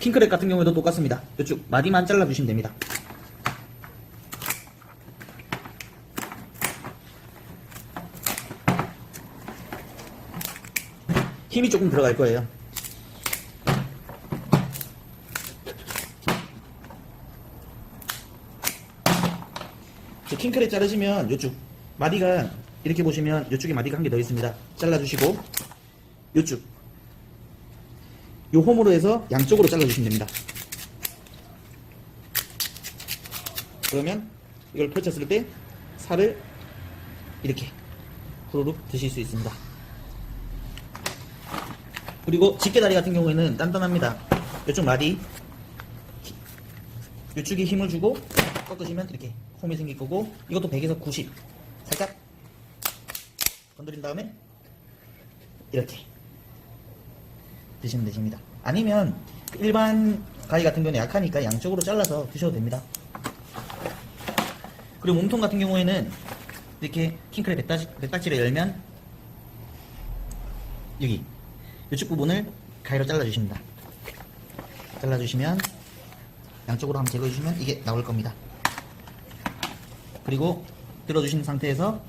킹크랩 같은 경우에도 똑같습니다. 이쪽 마디만 잘라주시면 됩니다. 힘이 조금 들어갈 거예요. 저 킹크랩 자르시면 이쪽 마디가 이렇게 보시면 이쪽에 마디가 한 개 더 있습니다. 잘라주시고 이쪽 요 홈으로 해서 양쪽으로 잘라주시면 됩니다. 그러면 이걸 펼쳤을 때 살을 이렇게 후루룩 드실 수 있습니다. 그리고 집게다리 같은 경우에는 단단합니다. 이쪽 마디 이쪽에 힘을 주고 꺾으시면 이렇게 홈이 생길 거고 이것도 100에서 90 살짝 건드린 다음에 이렇게 드시면 되십니다. 아니면 일반 가위 같은 경우는 약하니까 양쪽으로 잘라서 드셔도 됩니다. 그리고 몸통 같은 경우에는 이렇게 킹크랩 백다지, 백다지를 열면 여기 이쪽 부분을 가위로 잘라주십니다. 잘라주시면 양쪽으로 한번 제거해주시면 이게 나올 겁니다. 그리고 들어주신 상태에서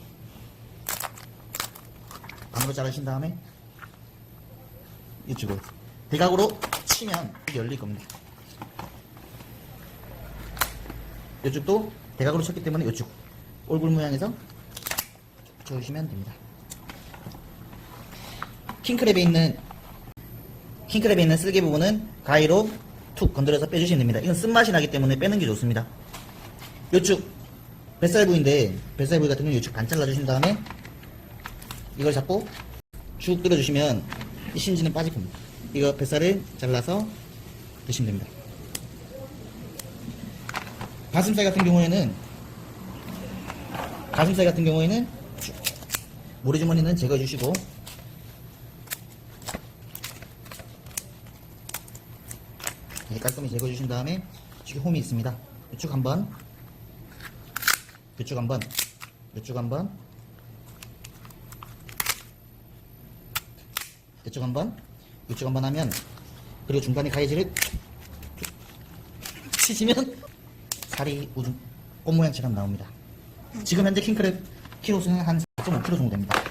반으로 자르신 다음에 이쪽으로 대각으로 치면 열릴 겁니다. 이쪽도 대각으로 쳤기 때문에 이쪽 얼굴 모양에서 붙여주시면 됩니다. 킹크랩에 있는 킹크랩에 있는 쓸개 부분은 가위로 툭 건드려서 빼주시면 됩니다. 이건 쓴맛이 나기 때문에 빼는 게 좋습니다. 이쪽 뱃살 부위인데 뱃살 부위 같은 경우는 이쪽 반 잘라주신 다음에 이걸 잡고 쭉 들어주시면 이 심지는 빠질 겁니다. 이거 뱃살을 잘라서 드시면 됩니다. 가슴살 같은 경우에는 가슴살 같은 경우에는 모래주머니는 제거해 주시고 네, 깔끔히 제거해 주신 다음에 이쪽에 홈이 있습니다. 이쪽 한번 이쪽 한번 이쪽 한번 이쪽 한번 이쪽 한번 하면 그리고 중간에 가위질을 치시면 살이 우중 꽃 모양처럼 나옵니다. 지금 현재 킹크랩 키로수는 한 4.5kg 정도 됩니다.